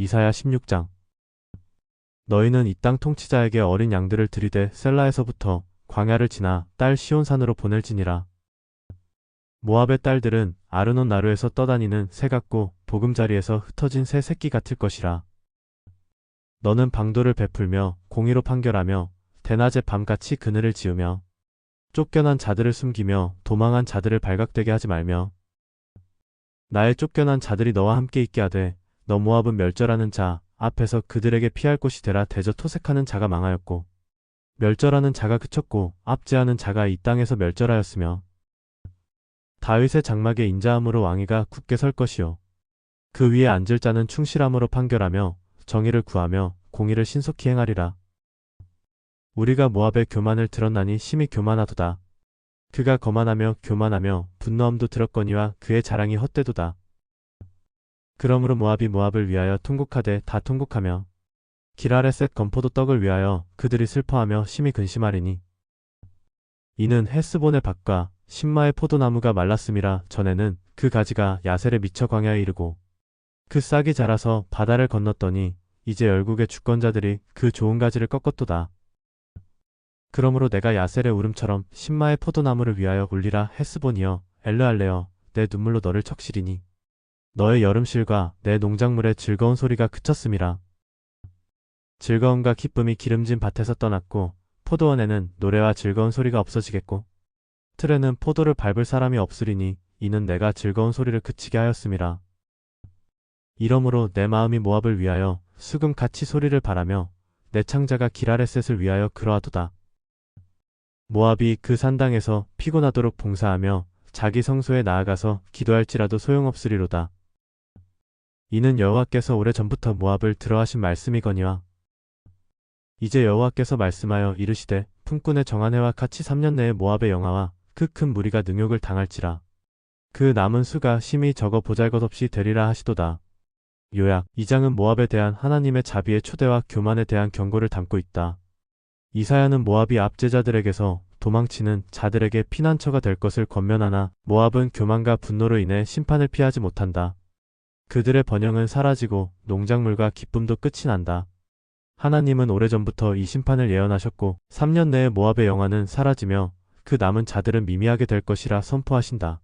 이사야 16장 너희는 이 땅 통치자에게 어린 양들을 들이대 셀라에서부터 광야를 지나 딸 시온산으로 보낼지니라. 모압의 딸들은 아르논 나루에서 떠다니는 새 같고 보금자리에서 흩어진 새 새끼 같을 것이라. 너는 방도를 베풀며 공의로 판결하며 대낮에 밤같이 그늘을 지으며 쫓겨난 자들을 숨기며 도망한 자들을 발각되게 하지 말며 나의 쫓겨난 자들이 너와 함께 있게 하되 너 모압은 멸절하는 자 앞에서 그들에게 피할 곳이 되라 대저 토색하는 자가 망하였고 멸절하는 자가 그쳤고 압제하는 자가 이 땅에서 멸절하였으며 다윗의 장막에 인자함으로 왕위가 굳게 설 것이요. 그 위에 앉을 자는 충실함으로 판결하며 정의를 구하며 공의를 신속히 행하리라. 우리가 모압의 교만을 들었나니 심히 교만하도다. 그가 거만하며 교만하며 분노함도 들었거니와 그의 자랑이 헛되도다 그러므로 모압이 모압을 위하여 통곡하되 다 통곡하며 기라레셋 건포도 떡을 위하여 그들이 슬퍼하며 심히 근심하리니 이는 헤스본의 밭과 신마의 포도나무가 말랐음이라 전에는 그 가지가 야셀에 미쳐 광야에 이르고 그 싹이 자라서 바다를 건넜더니 이제 열국의 주권자들이 그 좋은 가지를 꺾었도다. 그러므로 내가 야셀의 울음처럼 신마의 포도나무를 위하여 울리라 헤스본이여 엘르알레여 내 눈물로 너를 척시리니 너의 여름실과 내 농작물의 즐거운 소리가 그쳤음이라. 즐거움과 기쁨이 기름진 밭에서 떠났고 포도원에는 노래와 즐거운 소리가 없어지겠고 틀에는 포도를 밟을 사람이 없으리니 이는 내가 즐거운 소리를 그치게 하였음이라. 이러므로 내 마음이 모압을 위하여 수금 같이 소리를 바라며 내 창자가 기라레셋을 위하여 그러하도다. 모압이 그 산당에서 피곤하도록 봉사하며 자기 성소에 나아가서 기도할지라도 소용없으리로다. 이는 여호와께서 오래전부터 모압을 들어하신 말씀이거니와 이제 여호와께서 말씀하여 이르시되 품꾼의 정한해와 같이 3년 내에 모압의 영화와 그 큰 무리가 능욕을 당할지라 그 남은 수가 심히 적어 보잘것없이 되리라 하시도다. 요약 이 장은 모압에 대한 하나님의 자비의 초대와 교만에 대한 경고를 담고 있다. 이사야는 모압이 압제자들에게서 도망치는 자들에게 피난처가 될 것을 권면하나 모압은 교만과 분노로 인해 심판을 피하지 못한다. 그들의 번영은 사라지고 농작물과 기쁨도 끝이 난다. 하나님은 오래전부터 이 심판을 예언하셨고 3년 내에 모압의 영화는 사라지며 그 남은 자들은 미미하게 될 것이라 선포하신다.